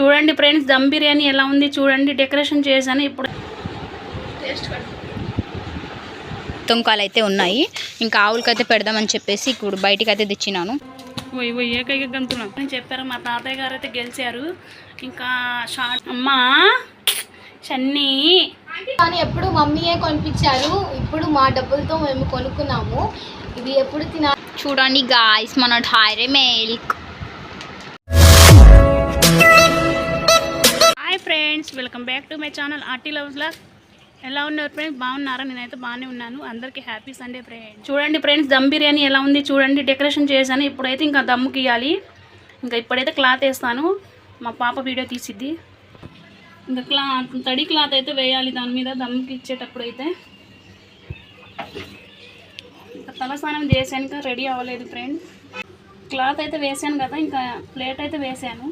చూడండి ఫ్రెండ్స్ దమ్ బిర్యానీ ఎలా ఉంది చూడండి డెకరేషన్ చేశాను ఇప్పుడు. తుంకాలు అయితే ఉన్నాయి. ఇంకా ఆవులకైతే పెడదామని చెప్పేసి ఇప్పుడు బయటికి అయితే తెచ్చినాను ఏకైక గంతున్నా చెప్పారు మా తాతయ్య గారు అయితే గెలిచారు. ఇంకా షార్ట్ అమ్మా చన్నీ కానీ ఎప్పుడు మమ్మీయే కొనిపించారు. ఇప్పుడు మా డబ్బులతో మేము కొనుక్కున్నాము. ఇది ఎప్పుడు తినా చూడండి గాయస్ మన ఠాయరే milk friends welcome back to my channel RT లవ్స్లా ఎలా ఉన్నారు ఫ్రెండ్స్? బాగున్నారా? నేనైతే బాగానే ఉన్నాను. అందరికీ హ్యాపీ సండే ఫ్రెండ్స్. చూడండి ఫ్రెండ్స్ దమ్ బిర్యానీ ఎలా ఉంది చూడండి. డెకరేషన్ చేశాను. ఇప్పుడైతే ఇంకా దమ్ముకి ఇవ్వాలి ఇంకా ఇప్పుడైతే క్లాత్ వేస్తాను. మా పాప వీడియో తీసిద్ది. ఇంకా క్లాత్ తడి క్లాత్ అయితే వేయాలి దాని మీద దమ్ముకి ఇచ్చేటప్పుడు అయితే. ఇంకా తలస్నానం చేశాను. ఇంకా రెడీ అవ్వలేదు ఫ్రెండ్స్. క్లాత్ అయితే వేసాను కదా ఇంకా ప్లేట్ అయితే వేసాను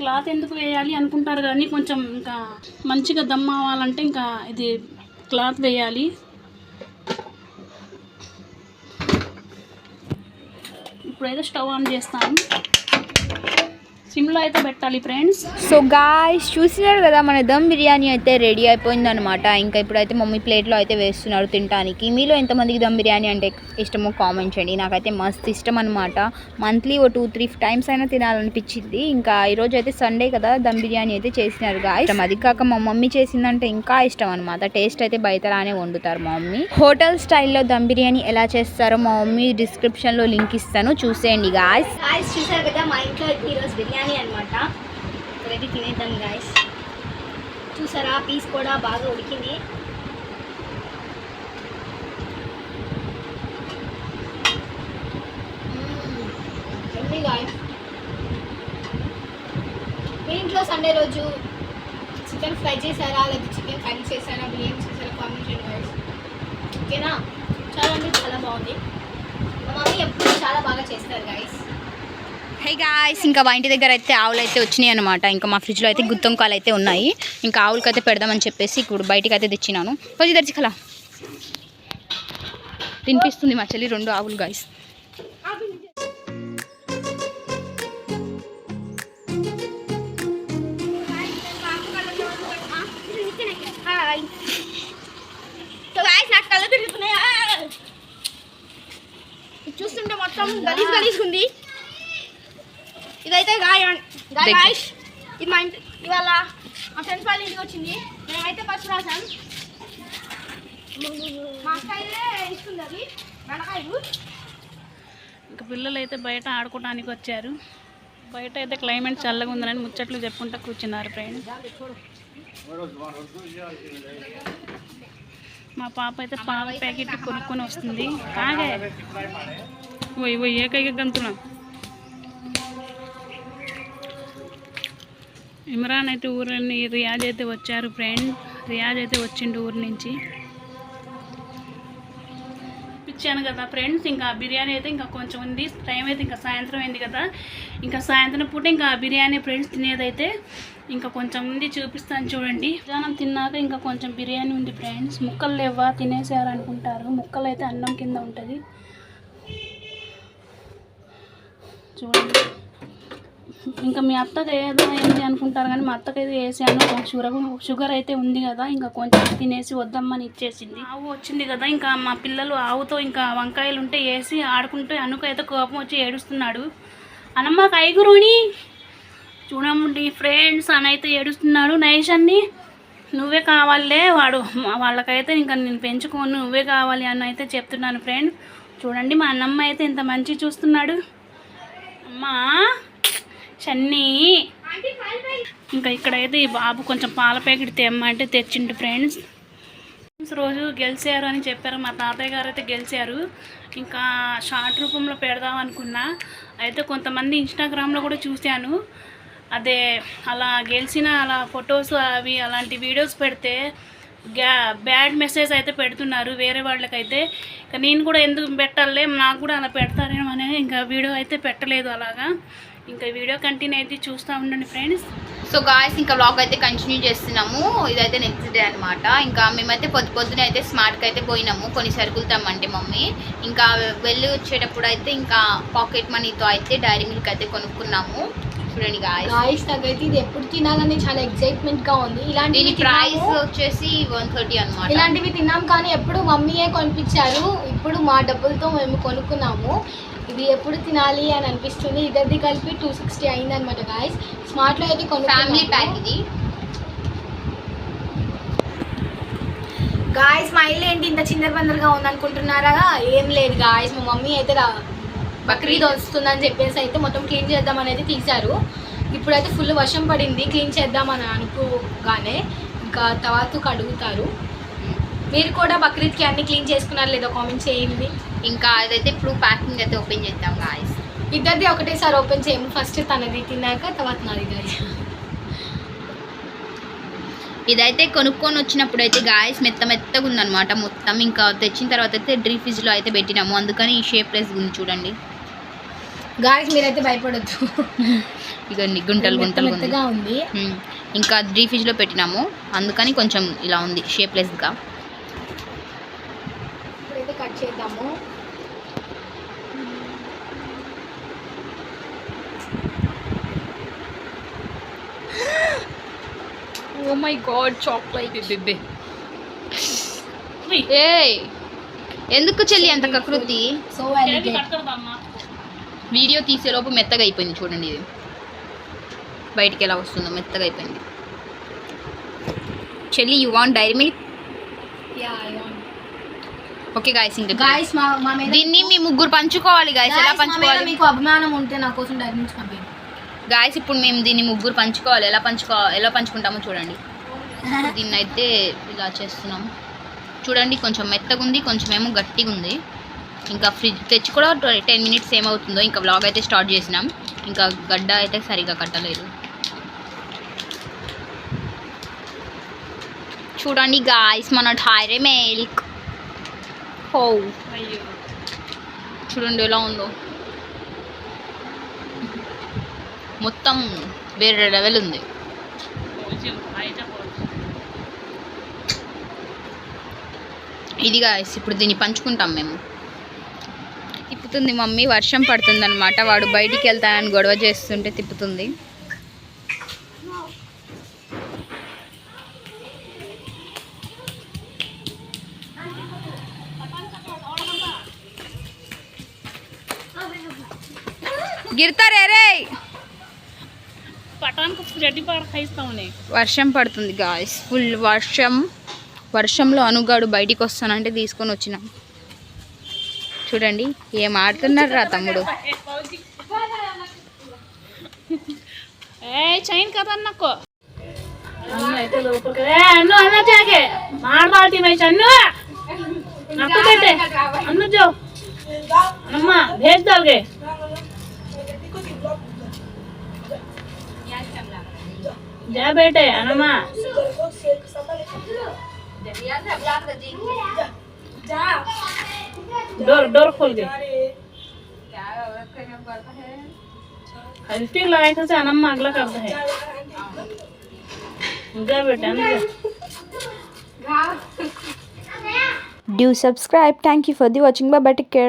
క్లాత్ ఎందుకు వేయాలి అనుకుంటారు కానీ కొంచెం ఇంకా మంచిగా దమ్ అవ్వాలంటే ఇంకా ఇది క్లాత్ వేయాలి. ఇప్పుడైతే స్టవ్ ఆన్ చేస్తాను. సిమ్లో అయితే పెట్టాలి ఫ్రెండ్స్. సో గాయస్ చూసినారు కదా మన దమ్ బిర్యానీ అయితే రెడీ అయిపోయింది అనమాట ఇంకా ఇప్పుడైతే మమ్మీ ప్లేట్లో అయితే వేస్తున్నారు తినడానికి మీలో ఎంతమందికి దమ్ బిర్యానీ అంటే ఇష్టమో కామెంట్ చేయండి. నాకైతే మస్తు ఇష్టం అనమాట మంత్లీ ఓ టూ త్రీ టైమ్స్ అయినా తినాలనిపించింది. ఇంకా ఈరోజు అయితే సండే కదా దమ్ బిర్యానీ అయితే చేసినారు గాయస్. అది కాక మా మమ్మీ చేసిందంటే ఇంకా ఇష్టం అనమాట టేస్ట్ అయితే బయటలానే వండుతారు మా మమ్మీ. హోటల్ స్టైల్లో దమ్ బిర్యానీ ఎలా చేస్తారో మా మమ్మీ డిస్క్రిప్షన్లో లింక్ ఇస్తాను. చూసేయండి గాయస్. చూసారు కదా మా ఇంట్లో ఈరోజు బిర్యానీ అనమాట ఇప్పుడైతే తినేద్దాం గాయస్ చూసారా పీస్ కూడా బాగా ఉడికింది. మీ ఇంట్లో సండే రోజు చికెన్ ఫ్రై చేశారా? లేదా చికెన్ కర్రీ చేశారా? బిర్యానీ చేశారా కామెంట్ చేయండి ఓకేనా? చాలా అంటే చాలా బాగుంది మా మమ్మీ ఎప్పుడు చాలా బాగా చేస్తారు గాయస్ హే గాయస్ ఇంకా మా ఇంటి దగ్గర అయితే ఆవులు అయితే వచ్చినాయి అనమాట ఇంకా మా ఫ్రిడ్జ్లో అయితే గుత్తంకాలు అయితే ఉన్నాయి. ఇంకా ఆవులకి అయితే పెడదామని చెప్పేసి ఇప్పుడు బయటికి అయితే తెచ్చినాను. కొంచెం తెచ్చుకలా తినిపిస్తుంది మా చెల్లి రెండు ఆవులు గాయస్ చూస్తుంటే మొత్తం గలీజ్ గలీజ్ ఉంది. ఇదైతే గాయ. గాయస్. ఇది మా ఇంటి ఇవాళ మా ఫ్రెండ్స్ వాళ్ళ ఇంటికి వచ్చింది. మేమైతే ఫస్ట్ రాసాం. మా అక్కయ్యే ఇస్తుంది అది బెండకాయలు. ఇంకా పిల్లలు అయితే బయట ఆడుకోవడానికి వచ్చారు. బయట అయితే క్లైమేట్ చల్లగా ఉందని ముచ్చట్లు చెప్పుకుంటూ కూర్చున్నారు ఫ్రెండ్స్. మా పాప అయితే పాల ప్యాకెట్ కొనుక్కొని వస్తుంది. కాగే ఏకైక గంతున్నా ఇమ్రాన్ అయితే ఊరిని రియాజ్ అయితే వచ్చారు ఫ్రెండ్. రియాజ్ అయితే వచ్చిండు ఊరి నుంచి. ఇచ్చాను కదా ఫ్రెండ్స్ ఇంకా బిర్యానీ అయితే ఇంకా కొంచెం ఉంది. టైం అయితే ఇంకా సాయంత్రం అయింది కదా. ఇంకా సాయంత్రం పూట ఇంకా బిర్యానీ ఫ్రెండ్స్ తినేదైతే ఇంకా కొంచెం ఉంది చూపిస్తాను చూడండి. మధ్యాహ్నం తిన్నాక ఇంకా కొంచెం బిర్యానీ ఉంది ఫ్రెండ్స్. ముక్కలు లేవా తినేసారు అనుకుంటారు. ముక్కలు అయితే అన్నం కింద ఉంటుంది. చూడండి. ఇంకా మీ అత్తకి ఏదో ఏంటి అనుకుంటారు కానీ మా అత్తకు అయితే వేసాను షుగర్ షుగర్ అయితే ఉంది కదా ఇంకా కొంచెం తినేసి వద్దమ్మని ఇచ్చేసింది. ఆవు వచ్చింది కదా ఇంకా మా పిల్లలు ఆవుతో ఇంకా వంకాయలు ఉంటే వేసి ఆడుకుంటే అనుకు అయితే కోపం వచ్చి ఏడుస్తున్నాడు. అనమ్మ కైగురుని చూడండి ఫ్రెండ్స్ అని అయితే ఏడుస్తున్నాడు నైష్ అన్ని నువ్వే కావాలే వాడు వాళ్ళకైతే ఇంకా నేను పెంచుకోను నువ్వే కావాలి అని అయితే చెప్తున్నాను ఫ్రెండ్. చూడండి మా అన్నమ్మ అయితే ఇంత మంచి చూస్తున్నాడు. అమ్మా! చన్నీ ఇంకా ఇక్కడైతే ఈ బాబు కొంచెం పాల ప్యాకెట్ తెమ్మంటే తెచ్చిండు ఫ్రెండ్స్. రోజు గెలిచారు అని చెప్పారు. మా తాతయ్య గారు అయితే గెలిచారు. ఇంకా షార్ట్ రూపంలో పెడదాం అనుకున్నా. అయితే కొంతమంది ఇన్స్టాగ్రామ్లో కూడా చూశాను. అదే అలా గెలిచిన అలా ఫొటోస్ అవి అలాంటి వీడియోస్ పెడితే గ్యా బ్యాడ్ మెసేజ్ అయితే పెడుతున్నారు వేరే వాళ్ళకైతే. ఇంకా నేను కూడా ఎందుకు పెట్టాలే? నాకు కూడా అలా పెడతారేమో అని ఇంకా వీడియో అయితే పెట్టలేదు అలాగా. ఇంకా వీడియో కంటిన్యూ అయితే చూస్తూ ఉండండి ఫ్రెండ్స్. సో గాయస్ ఇంకా వ్లాగ్ అయితే కంటిన్యూ చేస్తున్నాము. ఇదైతే నెక్స్ట్ డే అనమాట ఇంకా మేమైతే పొద్దు పొద్దున అయితే స్మార్ట్కి అయితే పోయినాము. కొన్ని సరుకులు తెమ్మంటే మమ్మీ. ఇంకా వెళ్ళి వచ్చేటప్పుడు అయితే ఇంకా పాకెట్ మనీతో అయితే డైరీ మిల్క్ అయితే కొనుక్కున్నాము. చూడండి గాయస్ గాయస్ నాకైతే ఇది ఎప్పుడు తినాలని చాలా ఎక్సైట్మెంట్గా ఉంది. దీని ఇలాంటివి ప్రైస్. వచ్చేసి వన్ థర్టీ అనమాట ఇలాంటివి తిన్నాం కానీ ఎప్పుడు మమ్మీయే కొనిపించారు. ఇప్పుడు మా డబ్బులతో మేము కొనుక్కున్నాము. ఇది ఎప్పుడు తినాలి అని అనిపిస్తుంది. ఇద్దరిది కలిపి టూ సిక్స్టీ అయింది అనమాట గాయస్ స్మార్ట్లో అయితే ఫ్యామిలీ ప్యాక్ ఇది. గాయస్ మా ఇల్లు ఏంటి? ఇంత చిందరబందరగా ఉంది అనుకుంటున్నారా ఏం లేదు గాయస్ మా మమ్మీ అయితే రా- బక్రీద్ వస్తుందని చెప్పేసి అయితే మొత్తం క్లీన్ చేద్దాం అనేది తీశారు. ఇప్పుడైతే ఫుల్ వర్షం పడింది. క్లీన్ చేద్దామని అనుకోగానే ఇంకా తర్వాత కడుగుతారు. మీరు కూడా బక్రీద్కి అన్ని క్లీన్ చేసుకున్నారు లేదో కామెంట్ చేయండి. ఇంకా అదైతే ఇప్పుడు ప్యాకింగ్ అయితే ఓపెన్ చేద్దాం గాయస్ ఇద్దరిది ఒకటేసారి ఓపెన్ చేయము. ఫస్ట్ తనది తిన్నాక తర్వాత నాది గాయస్ ఇదైతే కొనుక్కొని వచ్చినప్పుడు అయితే గాయస్ మెత్త మెత్తగా ఉందన్నమాట మొత్తం. ఇంకా తెచ్చిన తర్వాత అయితే డ్రీ ఫ్రిడ్జ్లో అయితే పెట్టినాము. అందుకని ఈ షేప్ ప్లేస్ ఉంది చూడండి. గాయస్ మీరైతే భయపడొద్దు. ఇక గుంటలు గుంటలు ఉంది. ఇంకా డ్రీ ఫ్రిడ్జ్లో పెట్టినాము. అందుకని కొంచెం ఇలా ఉంది షేప్లెస్గా ఇప్పుడైతే కట్ చేద్దాము. మై గాడ్ చాక్లెట్ ఏ ఎందుకు చెల్లి అంత కకృతి? సో వీడియో తీసేలోపు మెత్తగా అయిపోయింది చూడండి ఇది. బయటికి ఎలా వస్తుందో మెత్తగా అయిపోయింది. చెల్లి you want Dairy Milk okay guys ఇంకా గాయస్ దీన్ని మీ ముగ్గురు పంచుకోవాలి గాయస్ ఎలా పంచుకోవాలి? మీకు అభిమానం ఉంటే నా కోసం డైరీ నుంచి పంపించండి. గాయస్ ఇప్పుడు మేము దీన్ని ముగ్గురు పంచుకోవాలి. ఎలా పంచుకో ఎలా పంచుకుంటామో చూడండి. దీన్ని అయితే ఇలా చేస్తున్నాం. చూడండి కొంచెం మెత్తగా ఉంది కొంచెం ఏమో గట్టిగా ఉంది ఇంకా ఫ్రిడ్జ్ తెచ్చి కూడా టెన్ మినిట్స్ ఏమవుతుందో ఇంకా వ్లాగ్ అయితే స్టార్ట్ చేసినాం. ఇంకా గడ్డ అయితే సరిగా కట్టలేదు. చూడండి గాయస్ మన ఠాయిరే మిల్క్ హో చూడండి ఎలా ఉందో. మొత్తం వేరే లెవెల్ ఉంది. ఇది ఇప్పుడు దీన్ని పంచుకుంటాం మేము. తిప్పుతుంది మమ్మీ వర్షం పడుతుంది అనమాట వాడు బయటికి వెళ్తానని గొడవ చేస్తుంటే తిప్పుతుంది. గిరతారే రే పటానికి రెడ్డి పార ఖాయిస్తామని వర్షం పడుతుంది గాయస్ ఫుల్ వర్షం. వర్షంలో అనుగాడు బయటికి వస్తానంటే తీసుకొని వచ్చినాం. చూడండి ఏం ఆడుతున్నారు రా తమ్ముడు? ఏ చైన్ కదా అన్నకు అన్న అయితే లోపలికి जा बेटे अनमा डोर डोर खोल के लिपस्टिक लगाए थे से अनम्मा अगला करता है जा बेटे Do subscribe. Thank you for the watching. Bye bye. Take care.